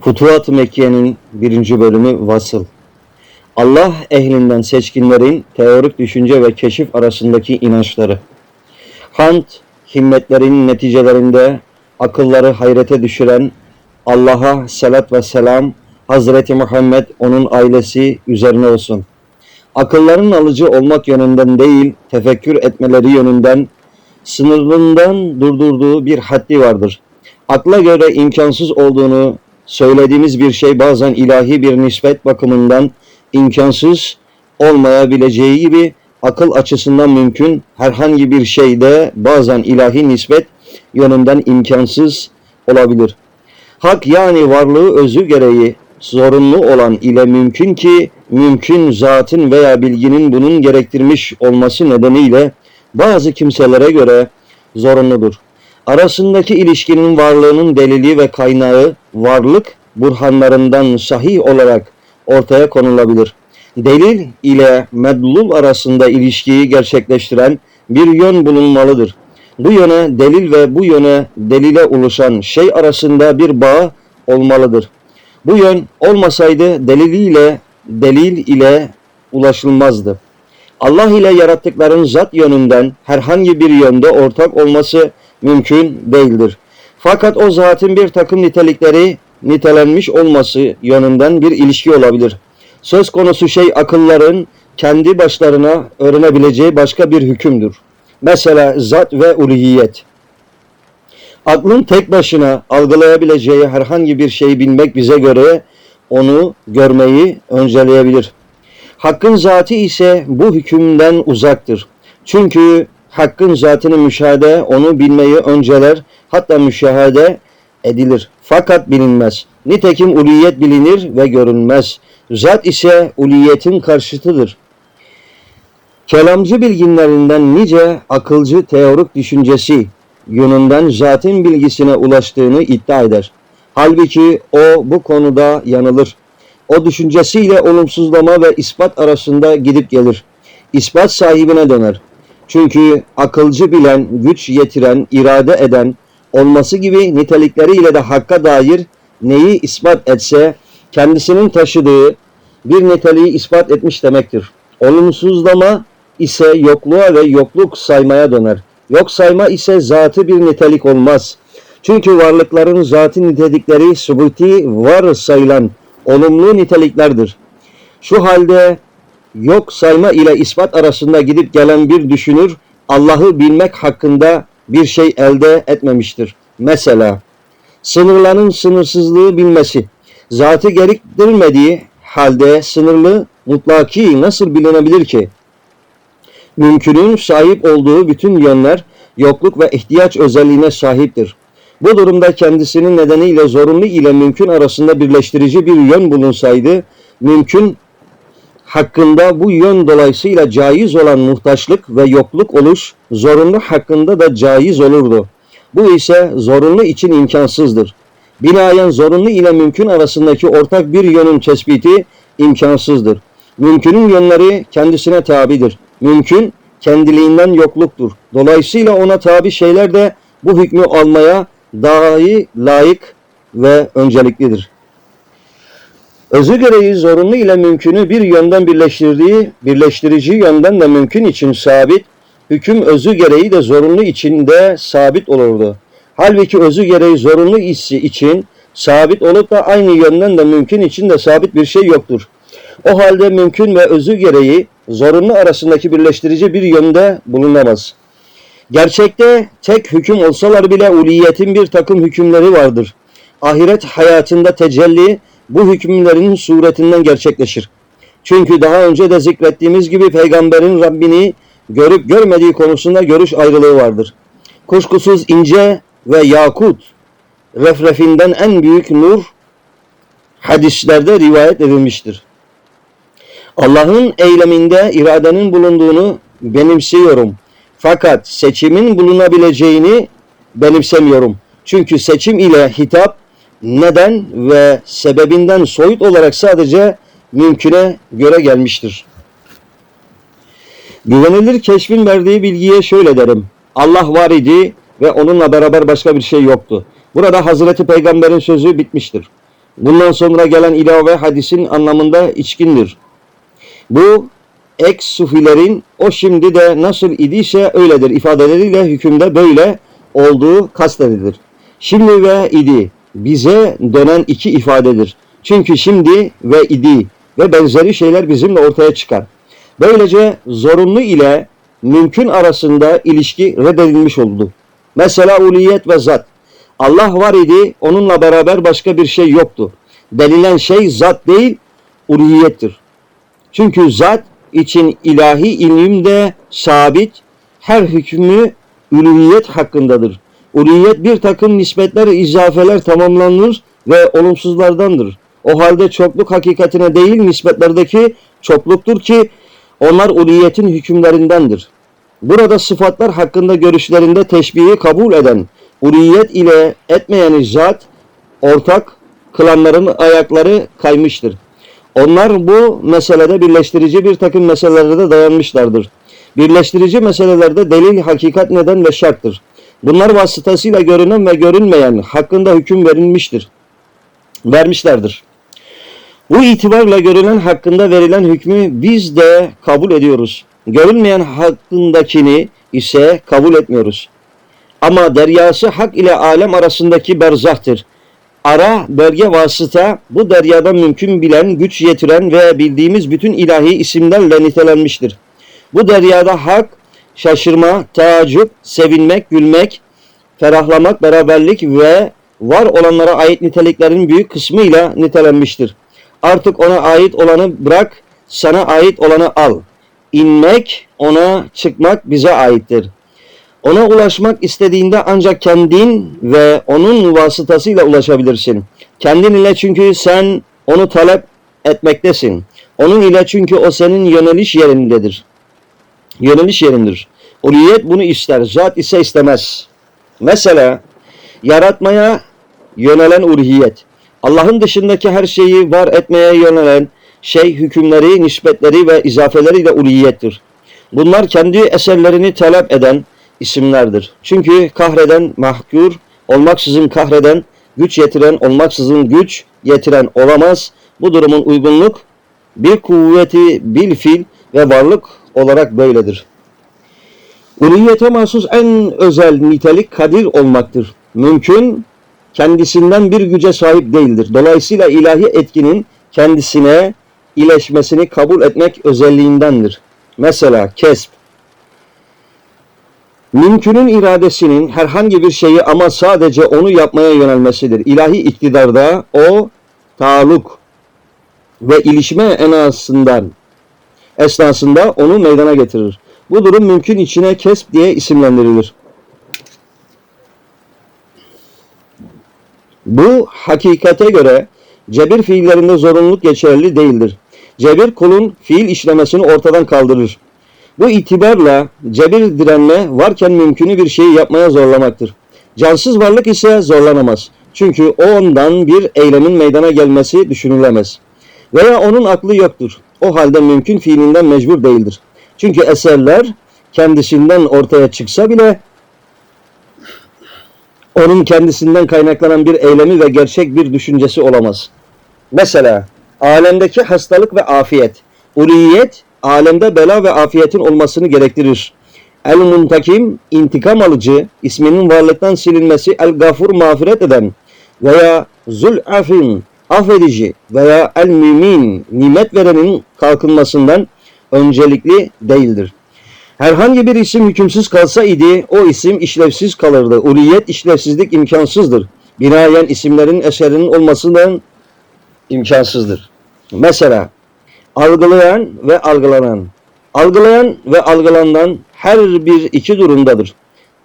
Futuhat-ı Mekke'nin birinci bölümü Vasıl. Allah ehlinden seçkinlerin teorik düşünce ve keşif arasındaki inançları. Kant, himmetlerin neticelerinde akılları hayrete düşüren Allah'a selat ve selam Hazreti Muhammed onun ailesi üzerine olsun. Akılların alıcı olmak yönünden değil, tefekkür etmeleri yönünden sınırından durdurduğu bir haddi vardır. Akla göre imkansız olduğunu söylediğimiz bir şey bazen ilahi bir nispet bakımından imkansız olmayabileceği gibi akıl açısından mümkün herhangi bir şey de bazen ilahi nispet yönünden imkansız olabilir. Hak yani varlığı özü gereği zorunlu olan ile mümkün ki mümkün zatın veya bilginin bunun gerektirmiş olması nedeniyle bazı kimselere göre zorunludur. Arasındaki ilişkinin varlığının delili ve kaynağı varlık burhanlarından sahih olarak ortaya konulabilir. Delil ile medlul arasında ilişkiyi gerçekleştiren bir yön bulunmalıdır. Bu yöne delil ve bu yöne delile ulaşan şey arasında bir bağ olmalıdır. Bu yön olmasaydı deliliyle delil ile ulaşılmazdı. Allah ile yarattıkların zat yönünden herhangi bir yönde ortak olması mümkün değildir. Fakat o zatın bir takım nitelikleri nitelenmiş olması yönünden bir ilişki olabilir. Söz konusu şey akılların kendi başlarına öğrenebileceği başka bir hükümdür. Mesela zat ve uluhiyet. Aklın tek başına algılayabileceği herhangi bir şeyi bilmek bize göre onu görmeyi önceleyebilir. Hakkın zatı ise bu hükümden uzaktır. Çünkü hakkın zatını müşahede, onu bilmeyi önceler, hatta müşahede edilir. Fakat bilinmez. Nitekim uliyet bilinir ve görünmez. Zat ise uliyetin karşıtıdır. Kelamcı bilginlerinden nice akılcı teorik düşüncesi yönünden zaten bilgisine ulaştığını iddia eder. Halbuki o bu konuda yanılır. O düşüncesiyle olumsuzlama ve ispat arasında gidip gelir. İspat sahibine döner. Çünkü akılcı bilen, güç yetiren, irade eden, olması gibi nitelikleriyle de hakka dair neyi ispat etse kendisinin taşıdığı bir niteliği ispat etmiş demektir. Olumsuzlama ise yokluğa ve yokluk saymaya döner. Yok sayma ise zatı bir nitelik olmaz. Çünkü varlıkların zatı nitelikleri subuti var sayılan olumlu niteliklerdir. Şu halde yok sayma ile ispat arasında gidip gelen bir düşünür Allah'ı bilmek hakkında bir şey elde etmemiştir. Mesela sınırların sınırsızlığı bilmesi, zatı gerektirmediği halde sınırlı mutlaki nasıl bilinebilir ki? Mümkünün sahip olduğu bütün yönler yokluk ve ihtiyaç özelliğine sahiptir. Bu durumda kendisinin nedeniyle zorunlu ile mümkün arasında birleştirici bir yön bulunsaydı, mümkün hakkında bu yön dolayısıyla caiz olan muhtaçlık ve yokluk oluş, zorunlu hakkında da caiz olurdu. Bu ise zorunlu için imkansızdır. Binaen zorunlu ile mümkün arasındaki ortak bir yönün tespiti imkansızdır. Mümkünün yönleri kendisine tabidir. Mümkün kendiliğinden yokluktur. Dolayısıyla ona tabi şeyler de bu hükmü almaya dahi layık ve önceliklidir. Özü gereği zorunlu ile mümkünü bir yönden birleştirdiği, birleştirici yönden de mümkün için sabit, hüküm özü gereği de zorunlu içinde sabit olurdu. Halbuki özü gereği zorunlu hissi için sabit olup da aynı yönden de mümkün için de sabit bir şey yoktur. O halde mümkün ve özü gereği zorunlu arasındaki birleştirici bir yönde bulunamaz. Gerçekte tek hüküm olsalar bile uliyetin bir takım hükümleri vardır. Ahiret hayatında tecelli bu hükümlerin suretinden gerçekleşir. Çünkü daha önce de zikrettiğimiz gibi peygamberin Rabbini görüp görmediği konusunda görüş ayrılığı vardır. Kuşkusuz ince ve yakut refrefinden en büyük nur hadislerde rivayet edilmiştir. Allah'ın eyleminde iradenin bulunduğunu benimsiyorum. Fakat seçimin bulunabileceğini benimsemiyorum. Çünkü seçim ile hitap neden ve sebebinden soyut olarak sadece mümküne göre gelmiştir. Güvenilir keşfin verdiği bilgiye şöyle derim. Allah var idi ve onunla beraber başka bir şey yoktu. Burada Hazreti Peygamber'in sözü bitmiştir. Bundan sonra gelen ilave hadisin anlamında içkindir. Bu ek sufilerin o şimdi de nasıl idiyse öyledir ifadeleriyle hükümde böyle olduğu kastedilir. Şimdi ve idi bize dönen iki ifadedir. Çünkü şimdi ve idi ve benzeri şeyler bizimle ortaya çıkar. Böylece zorunlu ile mümkün arasında ilişki reddedilmiş oldu. Mesela uliyet ve zat. Allah var idi, onunla beraber başka bir şey yoktu. Denilen şey zat değil, uliyettir. Çünkü zat için ilahi ilimde sabit, her hükmü ülühiyet hakkındadır. Uliyet bir takım nispetler, izafeler tamamlanır ve olumsuzlardandır. O halde çokluk hakikatine değil nispetlerdeki çokluktur ki onlar uliyetin hükümlerindendir. Burada sıfatlar hakkında görüşlerinde teşbihi kabul eden, uliyet ile etmeyeni zat ortak kılanların ayakları kaymıştır. Onlar bu meselede birleştirici bir takım meselelerde dayanmışlardır. Birleştirici meselelerde delil, hakikat, neden ve şarttır. Bunlar vasıtasıyla görünen ve görünmeyen hakkında hüküm verilmiştir. Vermişlerdir. Bu itibarla görülen hakkında verilen hükmü biz de kabul ediyoruz. Görünmeyen hakkındakini ise kabul etmiyoruz. Ama deryası hak ile alem arasındaki berzahtır. Ara, bölge vasıta bu deryadan mümkün bilen, güç yetiren ve bildiğimiz bütün ilahi isimlerle nitelenmiştir. Bu deryada hak, şaşırma, taaccüp, sevinmek, gülmek, ferahlamak, beraberlik ve var olanlara ait niteliklerin büyük kısmıyla nitelenmiştir. Artık ona ait olanı bırak, sana ait olanı al. İnmek, ona çıkmak bize aittir. Ona ulaşmak istediğinde ancak kendin ve onun vasıtasıyla ulaşabilirsin. Kendin ile çünkü sen onu talep etmektesin. Onun ile çünkü o senin yöneliş yerindedir. Yöneliş yerindir. Uliyet bunu ister, zat ise istemez. Mesela yaratmaya yönelen uluhiyet. Allah'ın dışındaki her şeyi var etmeye yönelen şey hükümleri, nispetleri ve izafeleriyle uliyettir. Bunlar kendi eserlerini talep eden isimlerdir. Çünkü kahreden mahkur olmaksızın kahreden, güç yetiren olmaksızın güç yetiren olamaz. Bu durumun uygunluk bir kuvveti bil fil ve varlık olarak böyledir. Uluyete mahsus en özel nitelik kadir olmaktır. Mümkün kendisinden bir güce sahip değildir. Dolayısıyla ilahi etkinin kendisine ileşmesini kabul etmek özelliğindendir. Mesela kesp. Mümkünün iradesinin herhangi bir şeyi ama sadece onu yapmaya yönelmesidir. İlahi iktidarda o taalluk ve ilişme enasından esnasında onu meydana getirir. Bu durum mümkün içine kesp diye isimlendirilir. Bu hakikate göre cebir fiillerinde zorunluluk geçerli değildir. Cebir kulun fiil işlemesini ortadan kaldırır. Bu itibarla cebir direnme varken mümkünü bir şeyi yapmaya zorlamaktır. Cansız varlık ise zorlanamaz. Çünkü o ondan bir eylemin meydana gelmesi düşünülemez. Veya onun aklı yoktur. O halde mümkün fiilinden mecbur değildir. Çünkü eserler kendisinden ortaya çıksa bile onun kendisinden kaynaklanan bir eylemi ve gerçek bir düşüncesi olamaz. Mesela alemdeki hastalık ve afiyet, uliyet alemde bela ve afiyetin olmasını gerektirir. El muntakim intikam alıcı isminin varlıktan silinmesi el gafur mağfiret eden veya zul afin affedici veya el mümin nimet verenin kalkınmasından öncelikli değildir. Herhangi bir isim hükümsüz kalsa idi o isim işlevsiz kalırdı. Uliyet işlevsizlik imkansızdır. Binaen isimlerin eserinin olmasından imkansızdır. Mesela algılayan ve algılanan. Algılayan ve algılanan her bir iki durumdadır.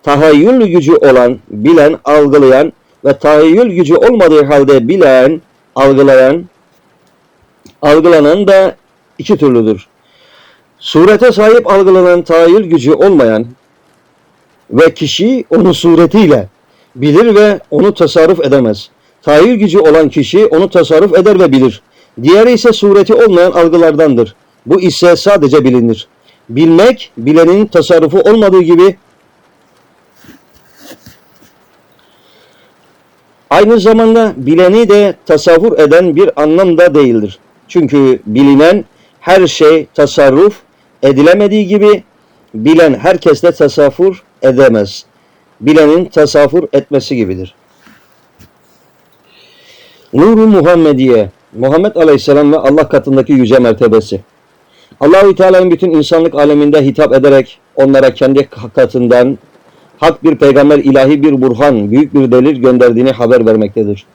Tahayyül gücü olan, bilen, algılayan ve tahayyül gücü olmadığı halde bilen, algılayan, algılanan da iki türlüdür. Surete sahip algılanan tahayyül gücü olmayan ve kişi onu suretiyle bilir ve onu tasarruf edemez. Tahayyül gücü olan kişi onu tasarruf eder ve bilir. Diğeri ise sureti olmayan algılardandır. Bu ise sadece bilinir. Bilmek, bilenin tasarrufu olmadığı gibi Aynı zamanda bileni de tasavvur eden bir anlamda değildir. Çünkü bilinen her şey tasarruf edilemediği gibi bilen herkes de tasavvur edemez. Bilenin tasavvur etmesi gibidir. Nuru Muhammediye, Muhammed Aleyhisselam ve Allah katındaki yüce mertebesi. Allahü Teala'nın bütün insanlık aleminde hitap ederek onlara kendi katından hak bir peygamber, ilahi bir burhan, büyük bir delil gönderdiğini haber vermektedir.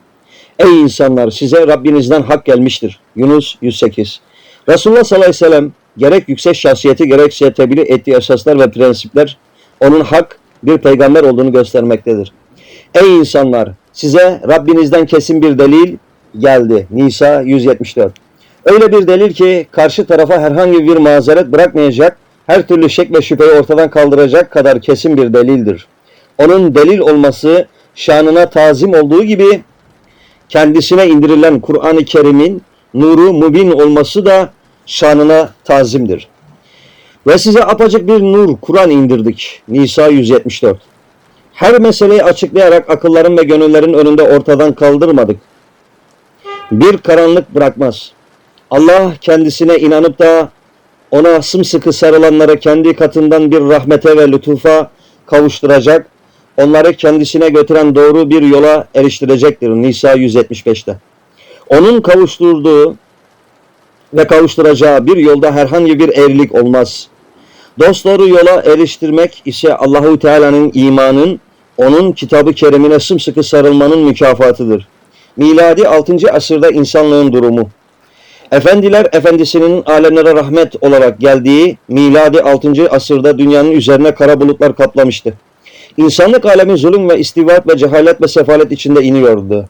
Ey insanlar size Rabbinizden hak gelmiştir. Yunus 108 Resulullah sallallahu aleyhi ve sellem gerek yüksek şahsiyeti gerekse tebliğ ettiği esaslar ve prensipler onun hak bir peygamber olduğunu göstermektedir. Ey insanlar size Rabbinizden kesin bir delil geldi. Nisa 174 Öyle bir delil ki karşı tarafa herhangi bir mazeret bırakmayacak, her türlü şek ve şüpheyi ortadan kaldıracak kadar kesin bir delildir. Onun delil olması şanına tazim olduğu gibi kendisine indirilen Kur'an-ı Kerim'in nuru mubin olması da şanına tazimdir. Ve size apacık bir nur Kur'an indirdik. Nisa 174. Her meseleyi açıklayarak akılların ve gönüllerin önünde ortadan kaldırmadık. Bir karanlık bırakmaz. Allah kendisine inanıp da ona sımsıkı sarılanlara kendi katından bir rahmete ve lütufa kavuşturacak, onları kendisine götüren doğru bir yola eriştirecektir. Nisa 175'te. Onun kavuşturduğu ve kavuşturacağı bir yolda herhangi bir eğrilik olmaz. Dosdoğru yola eriştirmek ise Allahu Teala'nın imanın, onun kitabı kerimine sımsıkı sarılmanın mükafatıdır. Miladi 6. asırda insanlığın durumu. Efendiler Efendisi'nin alemlere rahmet olarak geldiği miladi 6. asırda dünyanın üzerine kara bulutlar kaplamıştı. İnsanlık alemi zulüm ve istivat ve cehalet ve sefalet içinde iniyordu.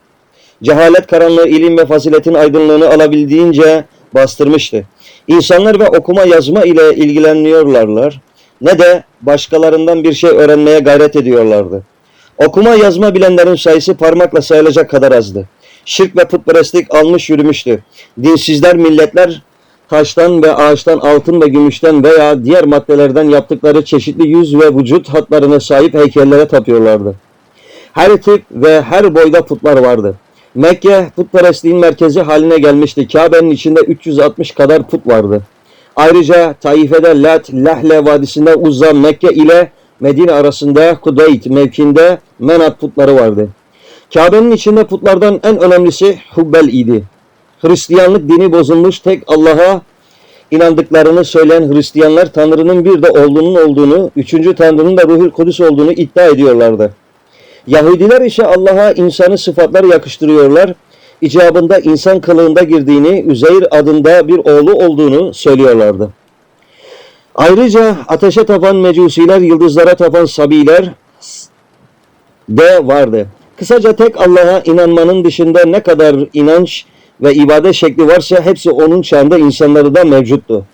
Cehalet karanlığı ilim ve faziletin aydınlığını alabildiğince bastırmıştı. İnsanlar ve okuma yazma ile ilgileniyorlarlar ne de başkalarından bir şey öğrenmeye gayret ediyorlardı. Okuma yazma bilenlerin sayısı parmakla sayılacak kadar azdı. Şirk ve putperestlik almış yürümüştü. Dinsizler milletler taştan ve ağaçtan, altın ve gümüşten veya diğer maddelerden yaptıkları çeşitli yüz ve vücut hatlarına sahip heykellere tapıyorlardı. Her tip ve her boyda putlar vardı. Mekke putperestliğin merkezi haline gelmişti. Kabe'nin içinde 360 kadar put vardı. Ayrıca Taife'de Lat, Lahle Vadisi'nde Uzza, Mekke ile Medine arasında Kudayt mevkinde Menat putları vardı. Kabe'nin içinde putlardan en önemlisi Hubbel idi. Hristiyanlık dini bozulmuş tek Allah'a inandıklarını söyleyen Hristiyanlar Tanrı'nın bir de oğlunun olduğunu, üçüncü Tanrı'nın da Ruhul Kudüs olduğunu iddia ediyorlardı. Yahudiler ise Allah'a insanı sıfatlar yakıştırıyorlar. İcabında insan kılığında girdiğini, Üzeyr adında bir oğlu olduğunu söylüyorlardı. Ayrıca ateşe tapan mecusiler, yıldızlara tapan sabiler de vardı. Kısaca tek Allah'a inanmanın dışında ne kadar inanç ve ibadet şekli varsa hepsi onun çağında insanları da mevcuttu.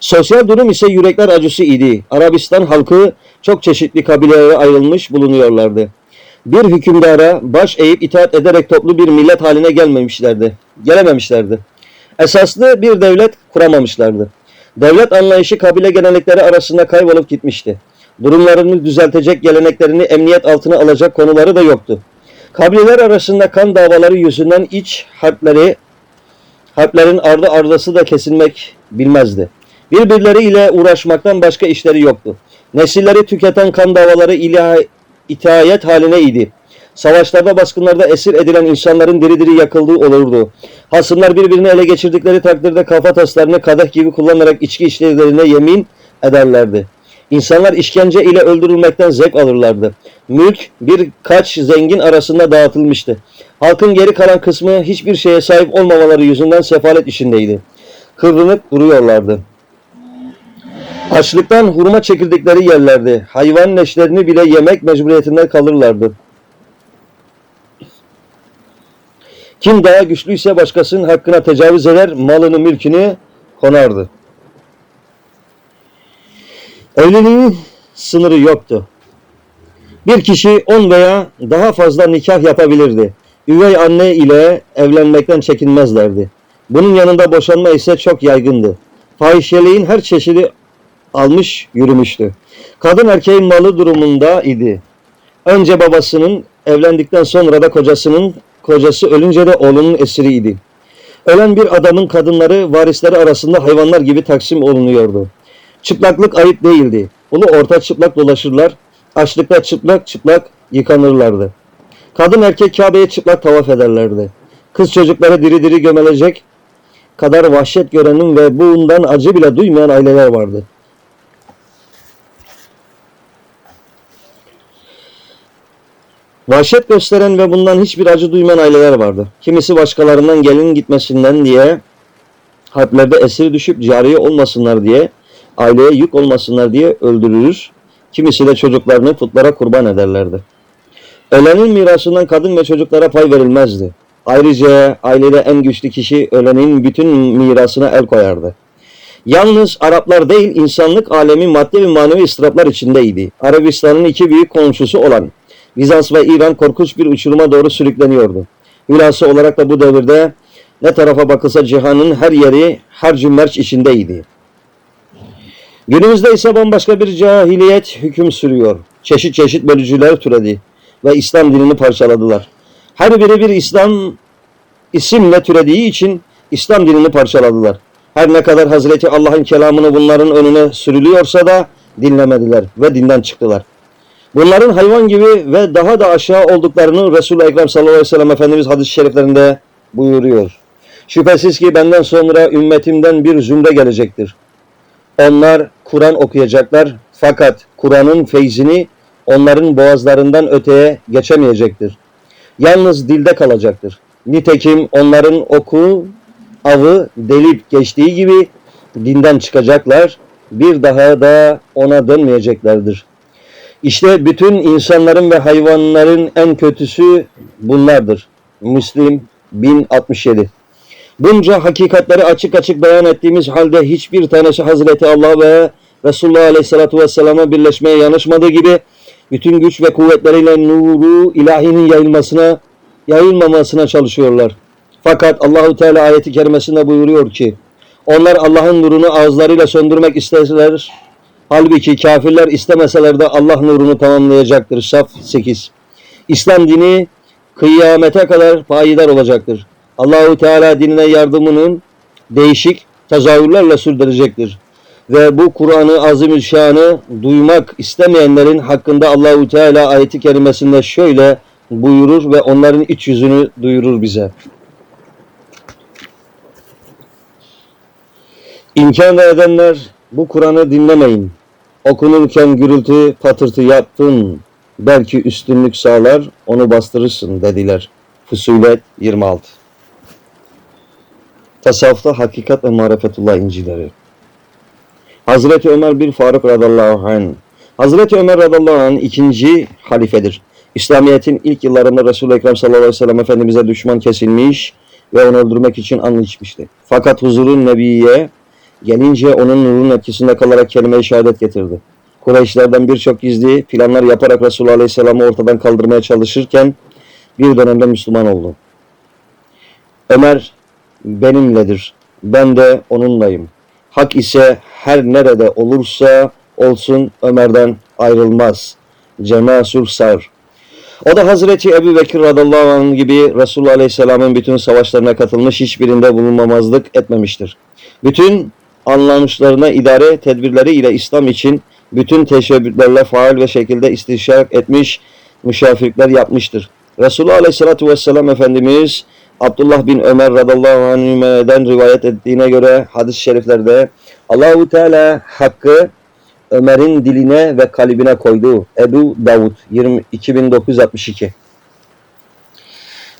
Sosyal durum ise yürekler acısı idi. Arabistan halkı çok çeşitli kabilelere ayrılmış bulunuyorlardı. Bir hükümdara baş eğip itaat ederek toplu bir millet haline gelmemişlerdi. Gelememişlerdi. Esaslı bir devlet kuramamışlardı. Devlet anlayışı kabile gelenekleri arasında kaybolup gitmişti. Durumlarını düzeltecek geleneklerini emniyet altına alacak konuları da yoktu. Kabileler arasında kan davaları yüzünden iç harpleri, harplerin ardı ardası da kesilmek bilmezdi. Birbirleriyle uğraşmaktan başka işleri yoktu. Nesilleri tüketen kan davaları ile itayet haline idi. Savaşlarda baskınlarda esir edilen insanların diri diri yakıldığı olurdu. Hasımlar birbirini ele geçirdikleri takdirde kafa taslarını kadeh gibi kullanarak içki içtiklerine yemin ederlerdi. İnsanlar işkence ile öldürülmekten zevk alırlardı. Mülk birkaç zengin arasında dağıtılmıştı. Halkın geri kalan kısmı hiçbir şeye sahip olmamaları yüzünden sefalet içindeydi. Kıvrınıp duruyorlardı. Açlıktan hurma çekirdekleri yerlerdi. Hayvan leşlerini bile yemek mecburiyetinden kalırlardı. Kim daha güçlüyse başkasının hakkına tecavüz eder, malını mülkünü konardı. Evliliğin sınırı yoktu. Bir kişi on veya daha fazla nikah yapabilirdi. Üvey anne ile evlenmekten çekinmezlerdi. Bunun yanında boşanma ise çok yaygındı. Fahişeliğin her çeşidi almış yürümüştü. Kadın erkeğin malı durumunda idi. Önce babasının evlendikten sonra da kocasının kocası ölünce de oğlunun esiriydi. Ölen bir adamın kadınları varisleri arasında hayvanlar gibi taksim olunuyordu. Çıplaklık ayıp değildi. Ulu orta çıplak dolaşırlar, açlıkta çıplak çıplak yıkanırlardı. Kadın erkek Kabe'ye çıplak tavaf ederlerdi. Kız çocukları diri diri gömelecek kadar vahşet görenin ve bundan acı bile duymayan aileler vardı. Vahşet gösteren ve bundan hiçbir acı duymayan aileler vardı. Kimisi başkalarından gelin gitmesinden diye harplerde esir düşüp cariye olmasınlar diye, aileye yük olmasınlar diye öldürülür. Kimisi de çocuklarını putlara kurban ederlerdi. Ölenin mirasından kadın ve çocuklara pay verilmezdi. Ayrıca ailede en güçlü kişi ölenin bütün mirasına el koyardı. Yalnız Araplar değil insanlık alemi maddi ve manevi ıstıraplar içindeydi. Arabistan'ın iki büyük komşusu olan Bizans ve İran korkunç bir uçuruma doğru sürükleniyordu. Hülası olarak da bu devirde ne tarafa bakılsa cihanın her yeri harcı merç içindeydi. Günümüzde ise bambaşka bir cahiliyet hüküm sürüyor. Çeşit çeşit bölücüler türedi ve İslam dinini parçaladılar. Her biri bir İslam isimle türediği için İslam dinini parçaladılar. Her ne kadar Hazreti Allah'ın kelamını bunların önüne sürülüyorsa da dinlemediler ve dinden çıktılar. Bunların hayvan gibi ve daha da aşağı olduklarını Resul-i Ekrem sallallahu aleyhi ve sellem Efendimiz hadis-i şeriflerinde buyuruyor. Şüphesiz ki benden sonra ümmetimden bir zümre gelecektir. Onlar Kur'an okuyacaklar fakat Kur'an'ın feyzini onların boğazlarından öteye geçemeyecektir. Yalnız dilde kalacaktır. Nitekim onların oku, avı delip geçtiği gibi dinden çıkacaklar, bir daha da ona dönmeyeceklerdir. İşte bütün insanların ve hayvanların en kötüsü bunlardır. Müslim 1067 Bunca hakikatleri açık açık beyan ettiğimiz halde hiçbir tanesi Hazreti Allah ve Resulullah Aleyhisselatü Vesselam'a birleşmeye yanaşmadığı gibi bütün güç ve kuvvetleriyle nuru ilahinin yayılmasına, yayılmamasına çalışıyorlar. Fakat Allahu Teala ayeti kerimesinde buyuruyor ki onlar Allah'ın nurunu ağızlarıyla söndürmek isterler. Halbuki kafirler istemeseler de Allah nurunu tamamlayacaktır. Saf 8. İslam dini kıyamete kadar payidar olacaktır. Allahu Teala dinine yardımının değişik tezahürlerle sürdürecektir. Ve bu Kur'an-ı Azimüşşan'ı duymak istemeyenlerin hakkında Allahu Teala ayeti kerimesinde şöyle buyurur ve onların iç yüzünü duyurur bize. İnkar edenler bu Kur'an'ı dinlemeyin. Okunurken gürültü patırtı yaptın. Belki üstünlük sağlar onu bastırırsın dediler. Fusulet 26 Tasavvufta Hakikat ve Marifetullah incileri Hazreti Ömer bir Faruk radallahu anh Hazreti Ömer radallahu anh ikinci halifedir. İslamiyet'in ilk yıllarında Resul-i Ekrem sallallahu aleyhi ve sellem Efendimiz'e düşman kesilmiş ve onu öldürmek için an içmişti. Fakat huzurun Nebi'ye gelince onun nurunun etkisinde kalarak kelime-i şehadet getirdi. Kureyşlerden birçok gizli planlar yaparak Resulullah Aleyhisselam'ı ortadan kaldırmaya çalışırken bir dönemde Müslüman oldu. Ömer benimledir, ben de onunlayım. Hak ise her nerede olursa olsun Ömer'den ayrılmaz. Cemasül Sar o da Hazreti Ebu Bekir radallahu anh gibi Resulullah Aleyhisselam'ın bütün savaşlarına katılmış hiçbirinde bulunmamazlık etmemiştir. Bütün anlamışlarına idare tedbirleri ile İslam için bütün teşebbüslerle faal ve şekilde istişarak etmiş, müşafirlikler yapmıştır. Resulullah Aleyhisselatü Vesselam Efendimiz Abdullah bin Ömer radallahu anh'den rivayet ettiğine göre hadis-i şeriflerde Allahu Teala hakkı Ömer'in diline ve kalbine koydu. Ebu Davud 20, 2962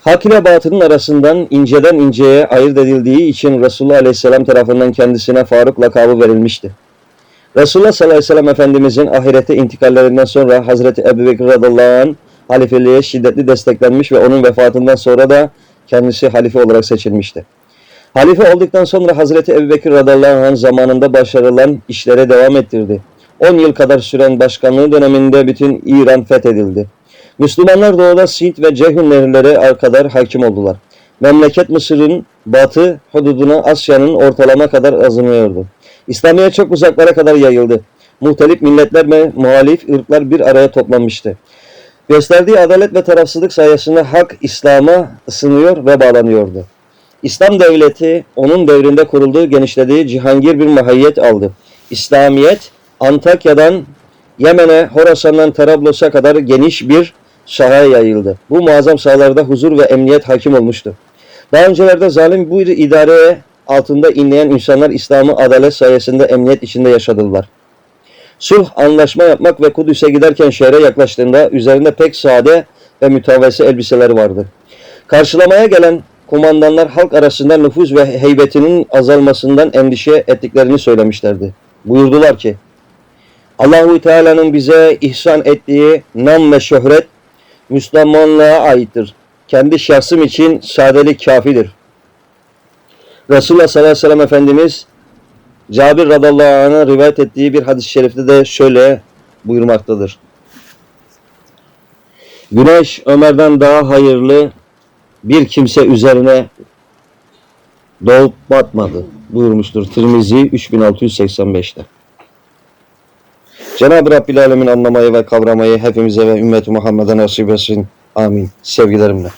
Hak ile batının arasından inceden inceye ayırt edildiği için Resulullah Aleyhisselam tarafından kendisine Faruk lakabı verilmişti. Resulullah sallallahu aleyhi ve sellem Efendimizin ahirete intikallerinden sonra Hazreti Ebu Bekir radallahu anh halifeliğe şiddetli desteklenmiş ve onun vefatından sonra da kendisi halife olarak seçilmişti. Halife olduktan sonra Hazreti Ebu Bekir radallahu anh zamanında başarılan işlere devam ettirdi. 10 yıl kadar süren başkanlığı döneminde bütün İran fethedildi. Müslümanlar doğuda Sint ve Ceyhun nehirleri kadar hakim oldular. Memleket Mısır'ın batı hududuna Asya'nın ortalama kadar azınıyordu. İslamiyet çok uzaklara kadar yayıldı. Muhtelif milletler ve muhalif ırklar bir araya toplanmıştı. Gösterdiği adalet ve tarafsızlık sayesinde hak İslam'a ısınıyor ve bağlanıyordu. İslam devleti onun devrinde kurulduğu genişlediği cihangir bir mahiyet aldı. İslamiyet Antakya'dan Yemen'e, Horasan'dan Tarablos'a kadar geniş bir sahaya yayıldı. Bu muazzam sahalarda huzur ve emniyet hakim olmuştu. Daha öncelerde zalim bu idare altında inleyen insanlar İslam'ı adalet sayesinde emniyet içinde yaşadılar. Sulh anlaşma yapmak ve Kudüs'e giderken şehre yaklaştığında üzerinde pek sade ve mütevazı elbiseler vardı. Karşılamaya gelen kumandanlar halk arasında nüfuz ve heybetinin azalmasından endişe ettiklerini söylemişlerdi. Buyurdular ki, Allahu Teala'nın bize ihsan ettiği nam ve şöhret Müslümanlığa aittir. Kendi şahsım için sadelik kafidir. Resulullah sallallahu aleyhi ve sellem Efendimiz Cabir radallahu anh'a rivayet ettiği bir hadis-i şerifte de şöyle buyurmaktadır. Güneş Ömer'den daha hayırlı bir kimse üzerine doğup batmadı buyurmuştur Tirmizi 3685'te. Cenab-ı Rabbil Alemin anlamayı ve kavramayı hepimize ve ümmeti Muhammed'e nasip etsin. Amin. Sevgilerimle.